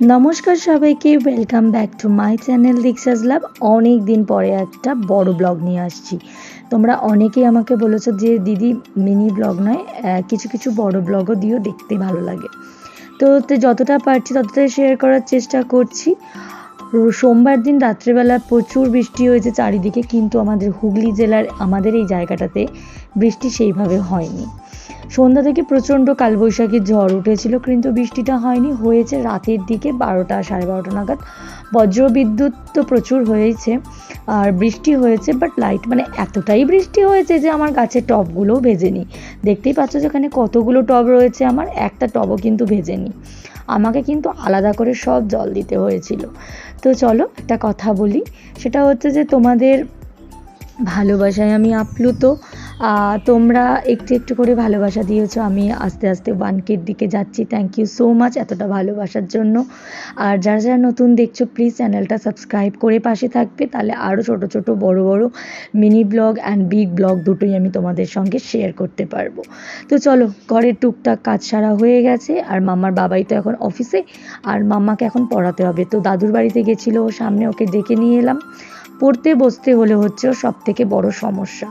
নমস্কার সবাইকে welcome back to my channel Diksha's love অনেক দিন পরে একটা বড় ব্লগ নিয়ে আসছি। তোমরা অনেকেই আমাকে বলেছ যে, দিদি মিনি ব্লগ নয় কিছু কিছু বড় ব্লগও দিও, দেখতে ভালো লাগে। তো যতটা পারছি ততটাই শেয়ার করার চেষ্টা করছি। সোমবার দিন রাত্রেবেলা প্রচুর বৃষ্টি হয়েছে চারিদিকে, কিন্তু আমাদের হুগলি জেলার, আমাদের এই জায়গাটাতে বৃষ্টি সেইভাবে হয়নি। সন্ধ্যা থেকে প্রচণ্ড কালবৈশাখীর ঝড় উঠেছিল, কিন্তু বৃষ্টিটা হয়নি। হয়েছে রাতের দিকে বারোটা, সাড়ে বারোটা নাগাদ। বজ্রবিদ্যুৎ তো প্রচুর হয়েছে, আর বৃষ্টি হয়েছে বাট লাইট মানে এতটাই বৃষ্টি হয়েছে যে আমার গাছের টবগুলোও ভেজেনি। দেখতেই পাচ্ছ যেখানে কতগুলো টব রয়েছে আমার, একটা টবও কিন্তু ভেজেনি। আমাকে কিন্তু আলাদা করে সব জল দিতে হয়েছিল। তো চলো একটা কথা বলি, সেটা হচ্ছে যে তোমাদের ভালোবাসায় আমি আপ্লুত। তোমরা একটু একটু করে ভালোবাসা দিয়েছ। আমি আস্তে আস্তে ওয়ান কের দিকে যাচ্ছি। থ্যাংক ইউ সো মাচ এতটা ভালোবাসার জন্য। আর যারা যারা নতুন দেখছ প্লিজ চ্যানেলটা সাবস্ক্রাইব করে পাশে থাকবে। তাহলে আরও ছোট ছোট, বড় বড় mini blog and big blog দুটোই আমি তোমাদের সঙ্গে শেয়ার করতে পারব। তো চলো, ঘরের টুকটাক কাজ সারা হয়ে গেছে। আর মামার বাবাই তো এখন অফিসে আর মাম্মাকে এখন পড়াতে হবে। তো দাদুর বাড়িতে গেছিল সামনে ওকে ডেকে নিয়ে এলাম। পড়তে বসতে হলে হচ্ছে ওর সব থেকে বড় সমস্যা।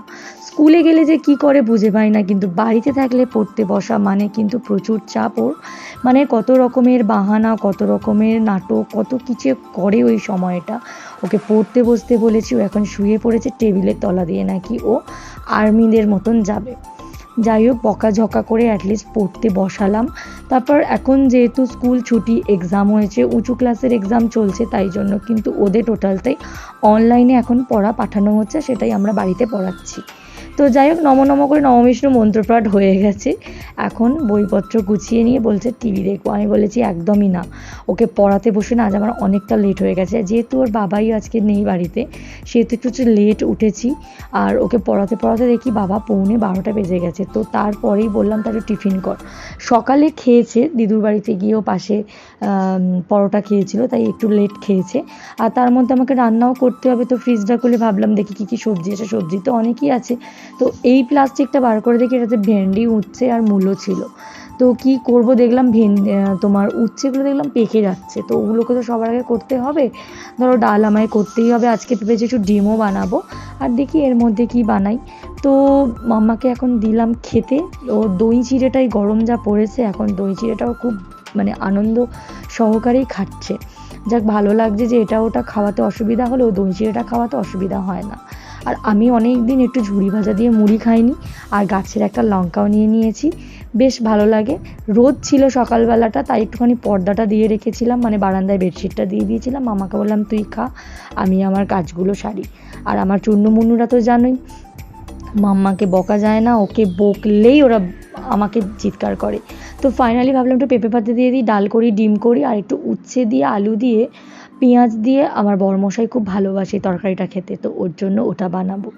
স্কুলে গেলে যে কি করে বুঝে পাই না, কিন্তু বাড়িতে থাকলে পড়তে বসা মানে কিন্তু প্রচুর চাপ ওর। মানে কত রকমের বাহানা, কত রকমের নাটক, কত কিছু করে ওই সময়টা। ওকে পড়তে বসতে বলেছি, ও এখন শুয়ে পড়েছে, টেবিলের তলা দিয়ে নাকি ও আর্মিদের মতন যাবে। যাই হোক, বকাঝকা করে অ্যাটলিস্ট পড়তে বসালাম। তারপর এখন যেহেতু স্কুল ছুটি এক্সাম হয়েছে, উঁচু ক্লাসের এক্সাম চলছে, তাই জন্য কিন্তু ওদের টোটালটাই অনলাইনে এখন পড়া পাঠানো হচ্ছে, সেটাই আমরা বাড়িতে পড়াচ্ছি। তো যাই হোক, নম নম করে নববিষ্ণু মন্ত্রপাঠ হয়ে গেছে। এখন বইপত্র গুছিয়ে নিয়ে বলছে, টিভি দেখব আমি বলেছি, একদমই না। ওকে পড়াতে বসে না, আজ আমার অনেকটা লেট হয়ে গেছে। যেহেতু ওর বাবাই আজকে নেই বাড়িতে, সেহেতু একটু হচ্ছে লেট উঠেছি। আর ওকে পড়াতে পড়াতে দেখি বাবা পৌনে বারোটা বেজে গেছে। তো তারপরেই বললাম তার টিফিন কর। সকালে খেয়েছে, দিদুর বাড়িতে গিয়েও পাশে পরোটা খেয়েছিল, তাই একটু লেট খেয়েছে। আর তার মধ্যে আমাকে রান্নাও করতে হবে, তো ফ্রিজটা খুলে ভাবলাম, দেখি কী কী সবজি আছে। সবজি তো অনেকই আছে। তো এই প্লাস্টিকটা বার করে দেখি, এটাতে ভেন্ডি উচ্ছে আর মূলো ছিল। তো কি করব দেখলাম, ভেন তোমার উচ্ছেগুলো দেখলাম পেকে যাচ্ছে। তো ওগুলোকে তো সবার আগে করতে হবে। ধরো ডাল আমায় করতেই হবে। আজকে ভেবেছি একটু ডিমও বানাবো। আর দেখি এর মধ্যে কি বানাই। তো মাম্মাকে এখন দিলাম খেতে। ও দই চিড়েটাই গরম যা পড়েছে, এখন দই চিড়েটাও খুব মানে আনন্দ সহকারেই খাচ্ছে। যাক ভালো লাগছে যে এটা ওটা খাওয়াতে অসুবিধা হলেও দই চিড়েটা খাওয়াতে অসুবিধা হয় না। আর আমি অনেক দিন একটু ঝুড়ি ভাজা দিয়ে মুড়ি খাইনি, আর গাছের একটা লঙ্কাও নিয়ে নিয়েছি। বেশ ভালো লাগে। রোদ ছিল সকালবেলাটা, তাই একটুখানি পর্দাটা দিয়ে রেখেছিলাম মানে বারান্দায় বেডশিটটা দিয়ে দিয়েছিলাম। মামাকে বললাম, তুই খা, আমি আমার কাজগুলো সারি। আর আমার চূর্ণ তো জানোই, মাম্মাকে বকা যায় না, ওকে বকলেই ওরা আমাকে চিৎকার করে। তো ফাইনালি ভাবলাম একটু পেঁপে পাতা দিয়ে দিই, ডাল করি, ডিম করি, আর একটু উচ্ছে দিয়ে আলু দিয়ে পেঁয়াজ দিয়ে আমার বড়মশাই খুব ভালোবাসে তরকারিটা খেতে, তো ওর জন্য ওটা বানাবো।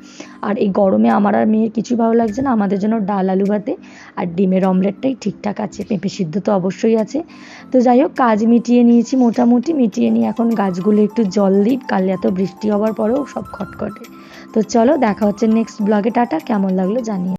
আর এই গরমে আমার আর মেয়ের কিছু ভালো লাগছে না, আমাদের জন্য ডাল, আলু ভাতে আর ডিমের অমলেটটাই ঠিকঠাক আছে, পেঁপে সিদ্ধ তো অবশ্যই আছে। তো যাই হোক, কাজ মিটিয়ে নিয়েছি মোটামুটি, মিটিয়ে নিয়ে এখন গাছগুলো একটু জল দিই, কাল এত বৃষ্টি হওয়ার পরেও সব খটখটে। তো চলো, দেখা হচ্ছে নেক্সট ব্লগে টাটা, কেমন লাগল জানিয়ে